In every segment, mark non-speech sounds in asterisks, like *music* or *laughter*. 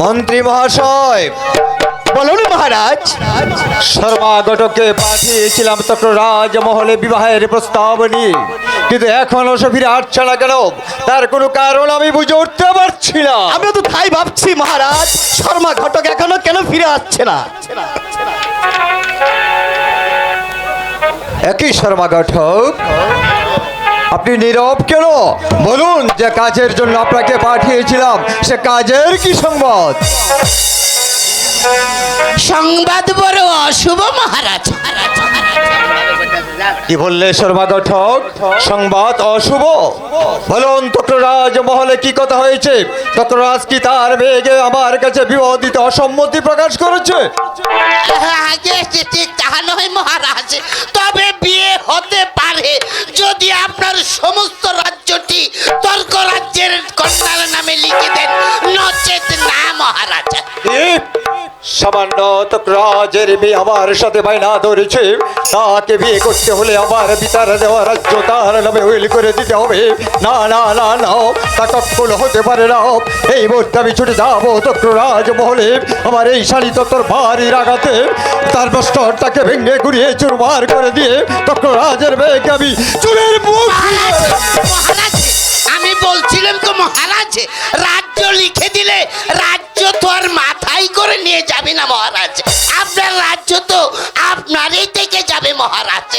মন্ত্রী মহাশয় বলুন মহারাজ। সর্বাগতকে পাঠিয়েছিলাম তখন রাজমহলে বিবাহের প্রস্তাব নিয়ে। কিন্তু এখনও সে ফিরে আসছে না কেন? তার কোনো কারণ আমি বুঝে উঠতে পারছি না। আমিও তো তাই ভাবছি মহারাজ শর্মা ঘটক এখনও কেন ফিরে আসছে না? একই শর্মা ঘটক আপনি নীরব কেন? বলুন যে কাজের জন্য আপনাকে পাঠিয়েছিলাম, সে কাজের কি সংবাদ? সংবাদ বড় অশুভ মহারাজ। কি বললে শর্মা ঘটক সংবাদ অশুভ। বলুন তক্ররাজ মহলে কি কথা হয়েছে? তক্ররাজ কি তার মেয়েকে আমার কাছে বিবাহ দিতে অসম্মতি প্রকাশ করেছে? ঠিক তাহা নয় মহারাজ। তবে বিয়ে হতে পারে। যদি আপনার সমস্ত রাজ্যটি তর্ক রাজ্যের কন্যার নামে লিখে দেন নচেত না মহারাজ। সামান্য তক্রাজের মেয়ে আমার সাথে বাইনা ধরেছে। তাকে বিয়ে করতে হলে আমার পিতার দেওয়া রাজ্য তার নামে উইল করে দিতে হবে। না না না না, তা কখনো হতে পারে না। এই মুহূর্তে আমি ছুটে যাব তক্ররাজ মহলে আমার এই শাড়ি তোর ভারী রাগাতে তার বস্ত্রটাকে ভেঙে ঘুরিয়ে চুরমার করে দিয়ে তক্ররাজের মেয়েকে আমি চুলের মুখ আমি বলছিলাম তো মহারাজ রাজ্য লিখে দিলে রাজ্য তো আর মাথায় করে নিয়ে যাবে না মহারাজ। আপনার রাজ্য তো আপনারই থেকে যাবে মহারাজ।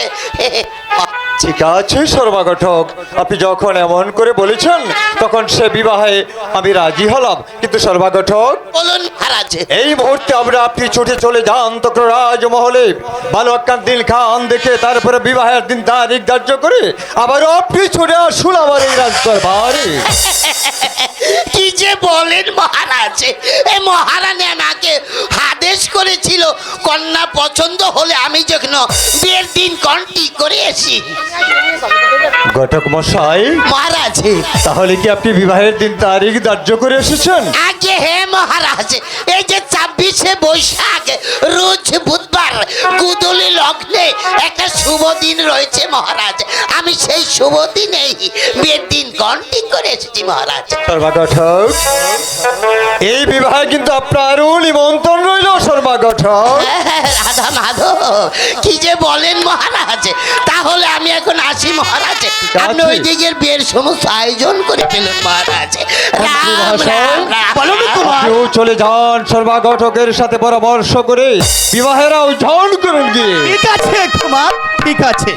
ঠিক আছে সর্বাগঠক। আপনি যখন এমন করে বলেছেন তখন সে বিবাহে আমি রাজি হলাম। কিন্তু সর্বাগঠক বলুন মহারাজ। এই মুহূর্তে আমরা আপনি ছুটে চলে যান তখন রাজমহলে। ভালো একখান দিন খান দেখে তারপরে বিবাহের দিন তারিখ ধার্য করে আবার আপনি ছুটে আসুন আমার এই রাজদরবারে। *laughs* কি যে বলেন মহারাজ? এই মহারানী আমাকে আদেশ করেছিল কন্যা পছন্দ হলে আমি যখন বিয়ের দিন কন্টি করে এসি ঘটক মশাই মহারাজ। তাহলে কি আপনি বিবাহের দিন তারিখ ধার্য করে এসেছেন? আগে হে মহারাজ এই যে ছাব্বিশে বৈশাখ রোজ বুধবার গুদলি লগ্নে একটা শুভ দিন রয়েছে মহারাজ। আমি সেই শুভ দিনেই বিয়ের দিন কন্টি করে এসেছি মহারাজ। সর্বাগঠক। এই বিবাহে কিন্তু আপনারও নিমন্ত্রণ রইল সর্বাগঠক। রাধা মাধব কি যে বলেন মহারাজ? তাহলে আমি এখন আসি মহারাজ। আপনি ওই দিকের বিয়ের সমস্ত আয়োজন করে ফেলুন মহারাজ। কেউ চলে যান সর্বাগঠকের সাথে পরামর্শ করে বিবাহের আয়োজন করুন গিয়ে। ঠিক আছে তোমার ঠিক আছে।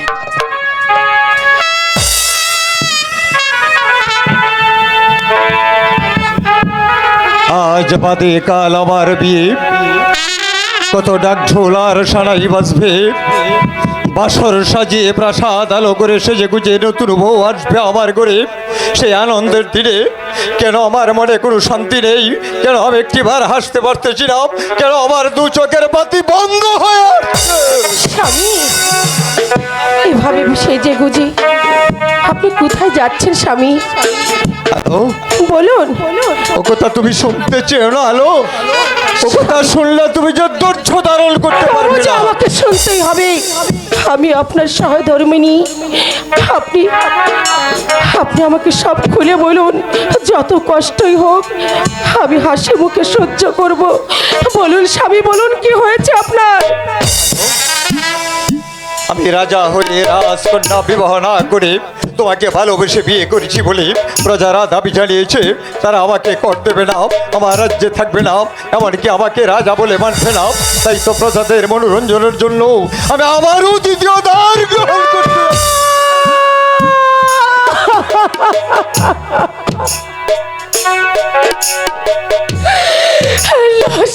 আজ বাদে কাল আমার বিয়ে। কত ডাক ঝোলার সানাই বাজবে। বাসর সাজিয়ে প্রাসাদ আলো করে সেজে গুজে নতুন বউ আসবে আমার করে। সেই আনন্দের দিনে কেন আমার মনে কোনো শান্তি নেই? কেন আমি একটিবার হাসতে পারতেছি না কেন আমার দু চোখের বাতি বন্ধ হয়ে? স্বামী এভাবে সেজে গুজে। আপনি কোথায় যাচ্ছেন স্বামী? হ্যালো? বলুন। ও কথা তুমি শুনতে চেও না আলো ও কথা শুনলে তুমি যে ধৈর্য ধারণ করতে পারবে না। আমাকে শুনতেই হবে। আমি আপনার সহধর্মিনী। আপনি আপনি আমাকে সব খুলে বলুন। যত কষ্টই হোক আমি হাসি মুখে সহ্য করব। বলুন স্বামী বলুন কি হয়েছে আপনার? আমি রাজা হয়ে রাজকন্যা বিবাহ না করে তোমাকে ভালোবেসে বিয়ে করেছি বলে প্রজারা দাবি জানিয়েছে। তারা আমাকে কর দেবে না আমার রাজ্যে থাকবে না এমনকি আমাকে রাজা বলে মানবে না। তাই তো প্রজাদের মনোরঞ্জনের জন্য আমি আবারও দ্বিতীয় দ্বার গ্রহণ করতে *laughs*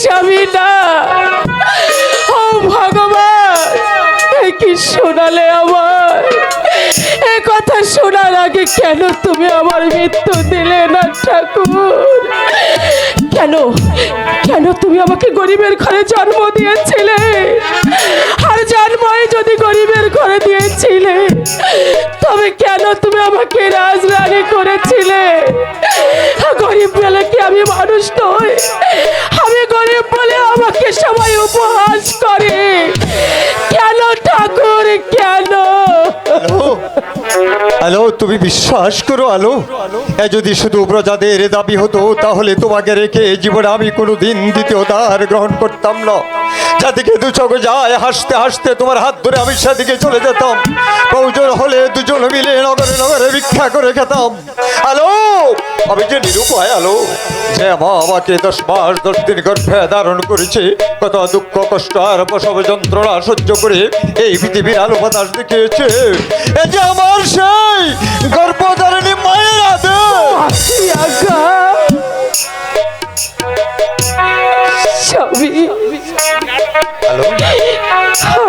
স্বামী না। ও ভগবান কি শোনালে আমার? এ শোনার আগে কেন তুমি আমার মৃত্যু দিলে না, ঠাকুর? কেন? কেন তুমি আমাকে গরিবের ঘরে জন্ম দিয়েছিলে? জন্মই যদি গরিবের ঘরে দিয়েছিলে, তবে কেন তুমি আমাকে রাজরানী করেছিলে? গরিব বলে কি আমি মানুষ নই? আমি গরিব বলে আমাকে সবাই উপহাস করে। আলো, তুমি বিশ্বাস করো আলো? এ যদি শুধু প্রজাদের দাবি হতো, তাহলে তোমাকে রেখে জীবনে আমি কোনো দিন দ্বিতীয় দ্বার গ্রহণ করতাম না। যাদিকে দু চোখ যায়, হাসতে হাসতে তোমার হাত ধরে আমি সেদিকে চলে যেতাম। প্রয়োজন হলে দুজন মিলে নগরে নগরে ভিক্ষা করে খেতাম। আলো, আমি যে নিরুপায় আলো যে মা আমাকে দশ মাস দশ দিন গর্ভে ধারণ করেছে। কত দুঃখ কষ্ট আর প্রসব যন্ত্রণা সহ্য করে এই পৃথিবীর আলো বাতাস দেখিয়েছে। এ যে আমার সেই গর্ভধারণী মায়ের আদেশ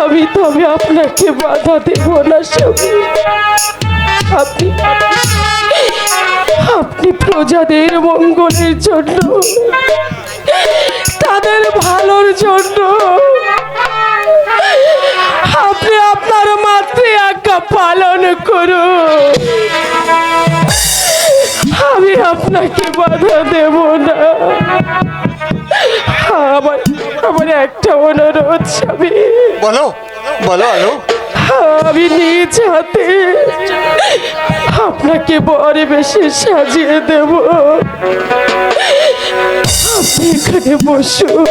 আমি তবে আপনাকে বাধা দেব না আপনি আপনি প্রজাদের মঙ্গলের জন্য, তাদের ভালোর জন্য। আপনি আপনার মাতৃ আজ্ঞা পালন করুন। আমি আপনাকে বাধা দেব না। আমার আমার একটা অনুরোধ, স্বামী। বলো। বলো আলো। আমি নিজ হাতে আপনাকে বরে বেশি সাজিয়ে দেব। আপনি এখানে বসুন।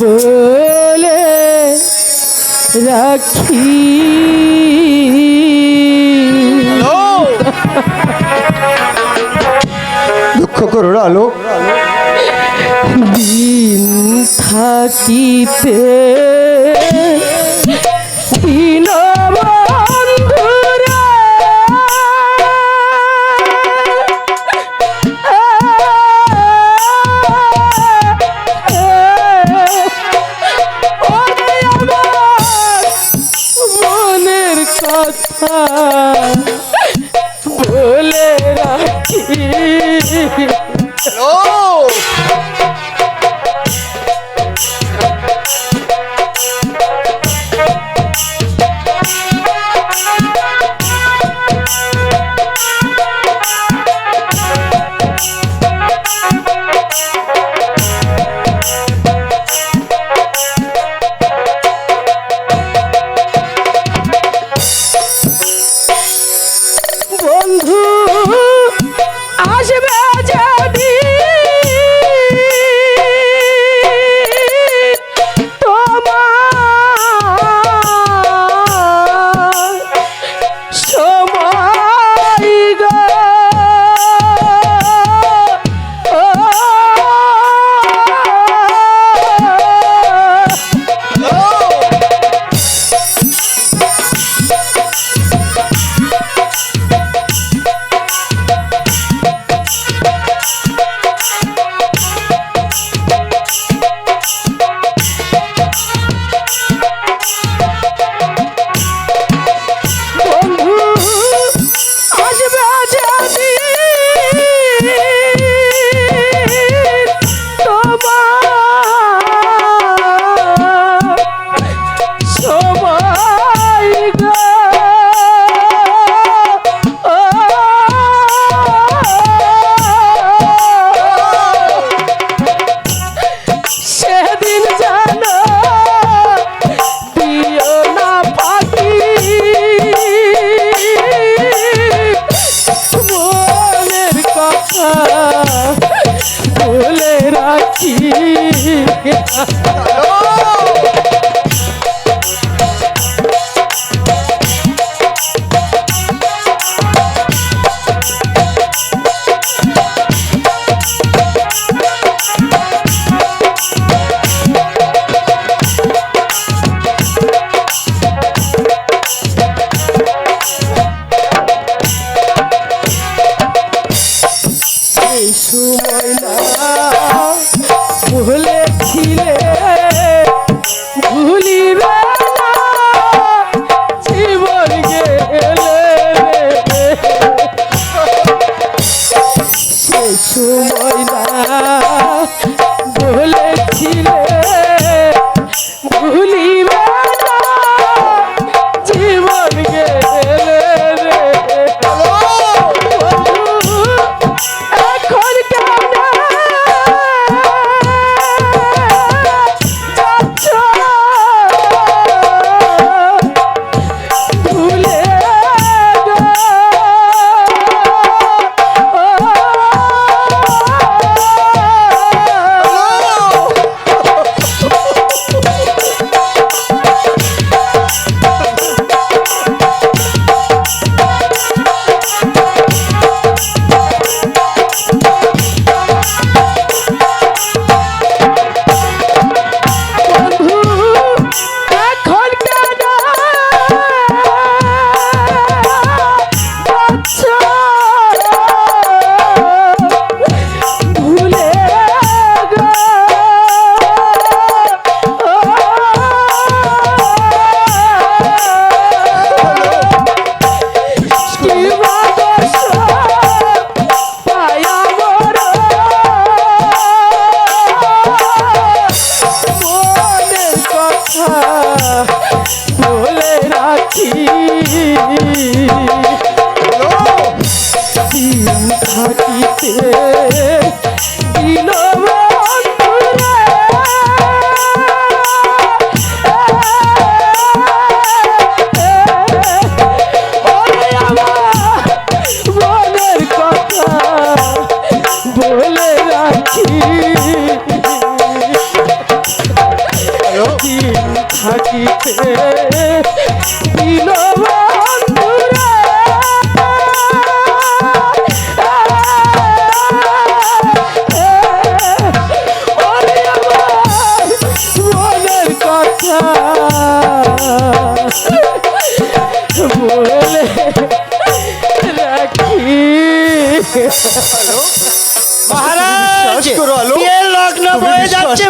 বলে রাখি। দুঃখ করো আলো। দিন থাকিতে কথা বলে রাখি। থাকিতে দিন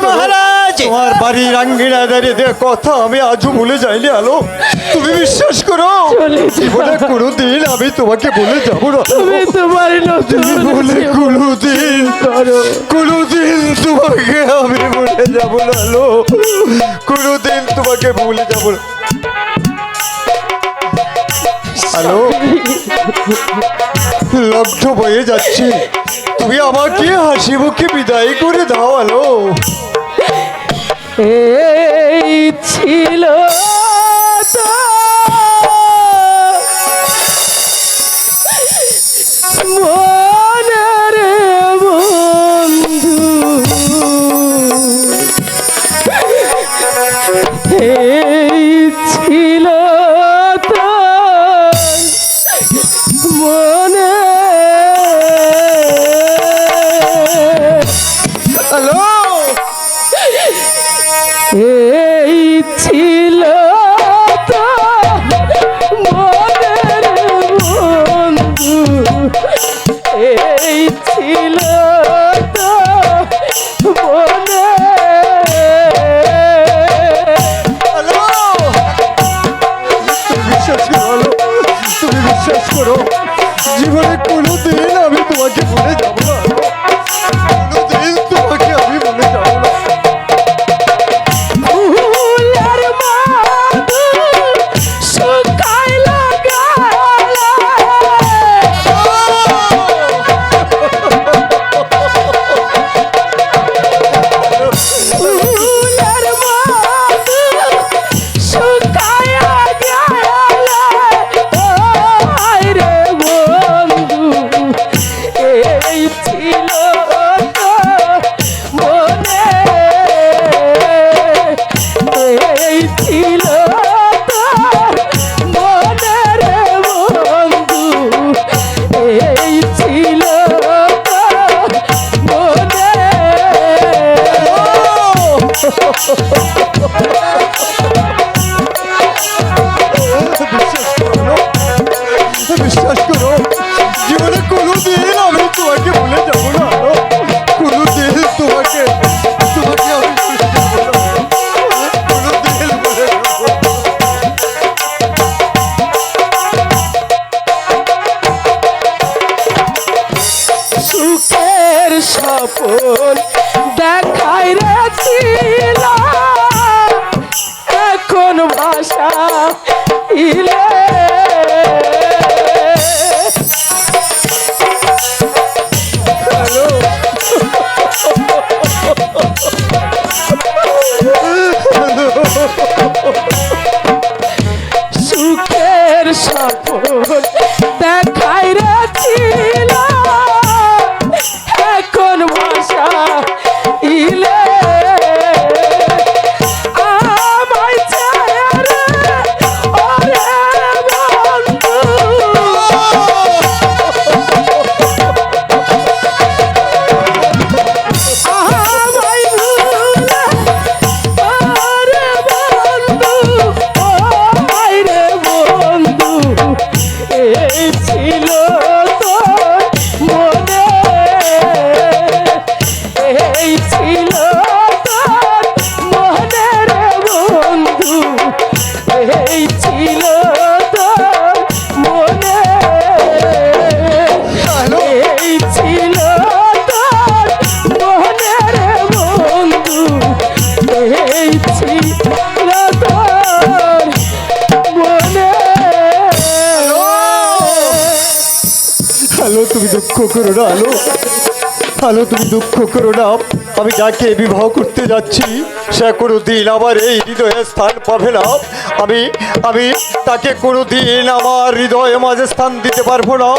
মহারাজ! তোমার বাড়ির আঙ্গিনা দাঁড়িয়ে দেওয়া কথা আমি আজও ভুলে যাইনি আলো। তুমি বিশ্বাস করো। জীবনে কোনোদিন আমি তোমাকে বলে যাব না। তুমি তোমার জীবনে তোমাকে আমি ভুলে যাব না আলো। কোনোদিন তোমাকে ভুলে যাব না। হ্যালো লগ্ন বয়ে যাচ্ছি। তুমি আমাকে হাসি মুখে বিদায় করে দাও আলো। এই ছিল তো। হ্যালো তুমি দুঃখ করো না হ্যালো হ্যালো তুমি দুঃখ করো না। আমি যাকে বিবাহ করতে যাচ্ছি সে কোনো দিন আমার এই হৃদয়ে স্থান পাবে না। আমি আমি তাকে কোনো দিন আমার হৃদয়ে মাঝে স্থান দিতে পারব না।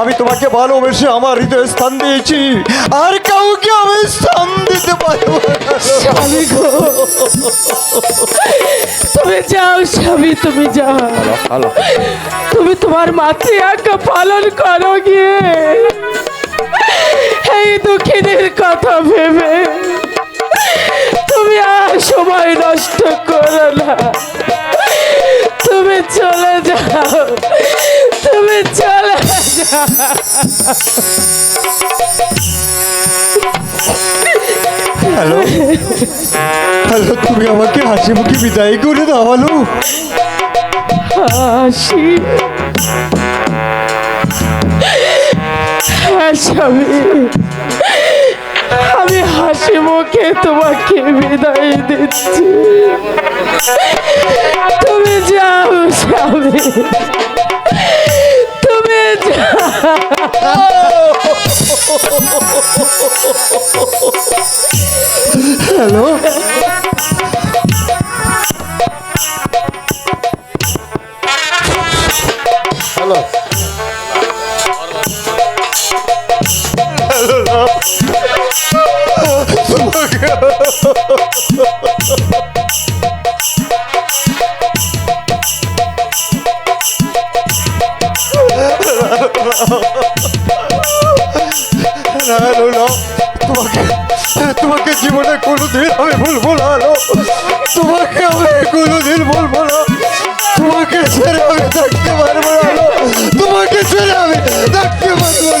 আমি তোমাকে ভালোবেসে আমার হৃদয়ে স্থান দিয়েছি। আর কাউকে আমি স্থান দিতে পারব তুমি যাও স্বামী তুমি যাও। তুমি তোমার মাতৃ আজ্ঞা পালন করো গিয়ে। এই দুঃখিনীর কথা ভেবে তুমি আর সময় নষ্ট করো না। তুমি চলে যাও তুমি চলে যাও হ্যালো? হ্যালো তুমি আমাকে হাসি মুখে বিদায় করে দাও হ্যালো? হাসি হ্যাঁ স্বামী আমি হাসি মুখে তোমাকে বিদায় দিচ্ছি। তুমি যাও স্বামী। তুমি হ্যালো? হ্যালো। তোমাকে তোমাকে জীবনে কোনোদিন আমি ভুলবো না তোমাকে আমি কোনোদিন ভুলবো না। তোমাকে ছেড়ে আমি থাকতে পারব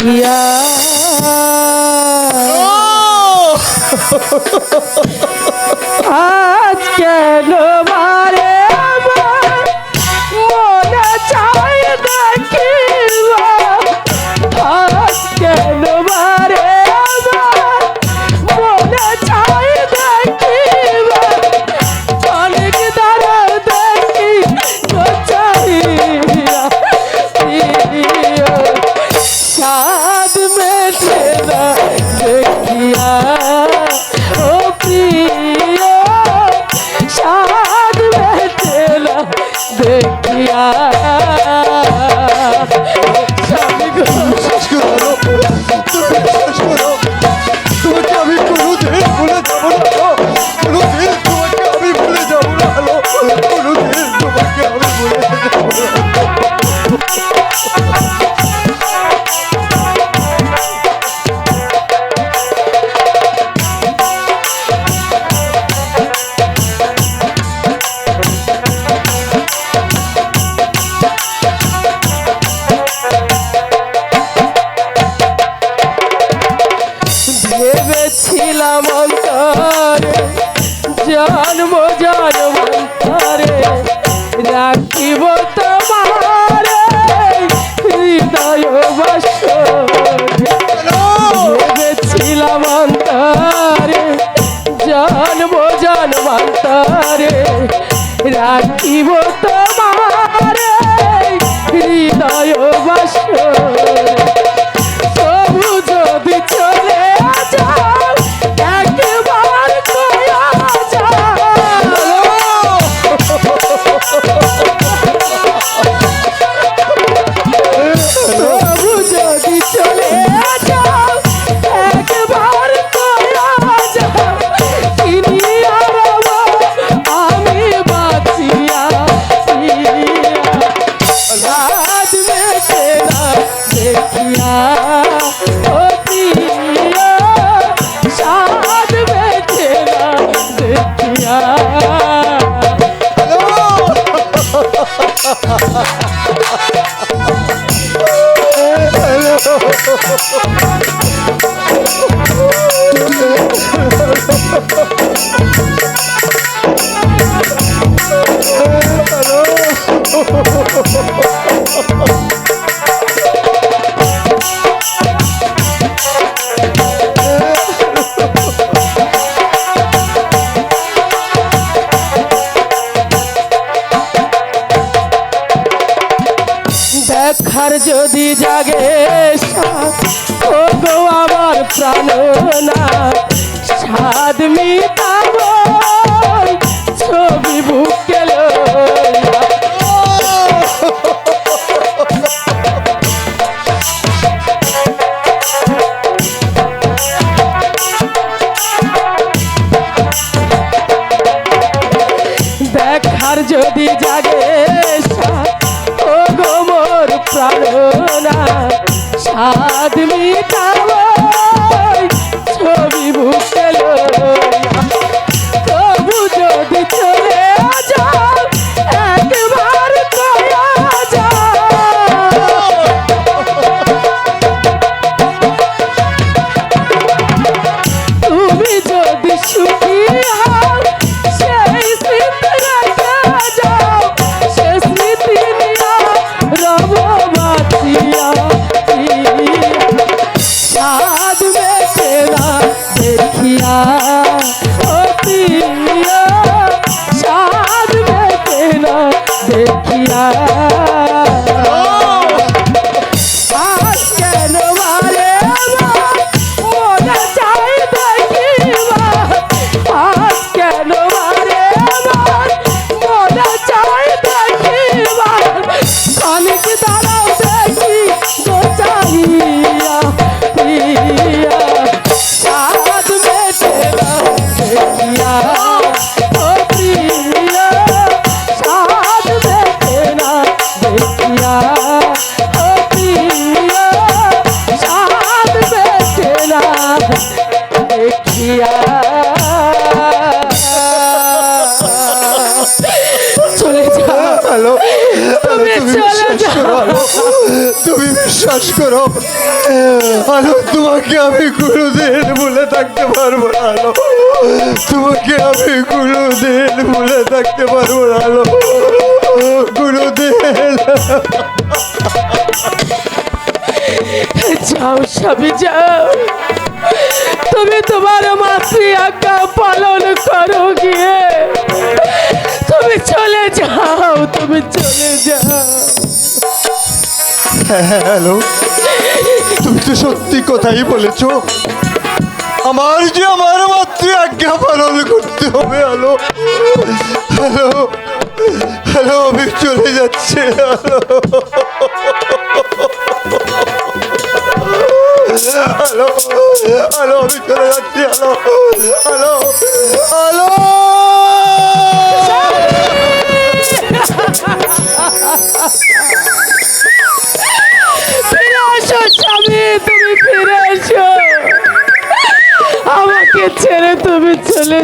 দেখিয়া *laughs* লা মোজার মাথারে রাখিব তোমার হৃদয় বাস ভেবেছিলাম অন্তরে জন্ম জন্মান্তরে রাখিব তোমার হৃদয় বাস জানো না বিশ্বাস করো আলো, তোমাকে আমি কোনোদিন ভুলে থাকতে পারব আলো। তোমাকে আমি কোনোদিন ভুলে থাকতে পারব না, আলো। কোনোদিন। যাও সবই যাও। তুমি তোমার মাতৃ আজ্ঞা পালন করো গিয়ে। তুমি চলে যাও, তুমি চলে যাও। হ্যাঁ, হ্যাঁ, হ্যালো। তুমি তো সত্যি কথাই বলেছ। আমার যে আমার মাতৃ আজ্ঞা পালন করতে হবে, হ্যালো। হ্যালো। হ্যালো, আমি চলে যাচ্ছে হ্যালো হ্যালো, আমি চলে যাচ্ছি, হ্যালো। Hello hello. চলে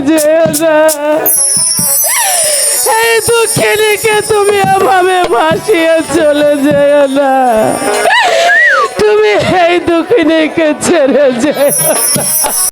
এই দুঃখিনীকে তুমি এভাবে ভাসিয়ে চলে যেও না তুমি এই দুঃখিনীকে ছেড়ে না।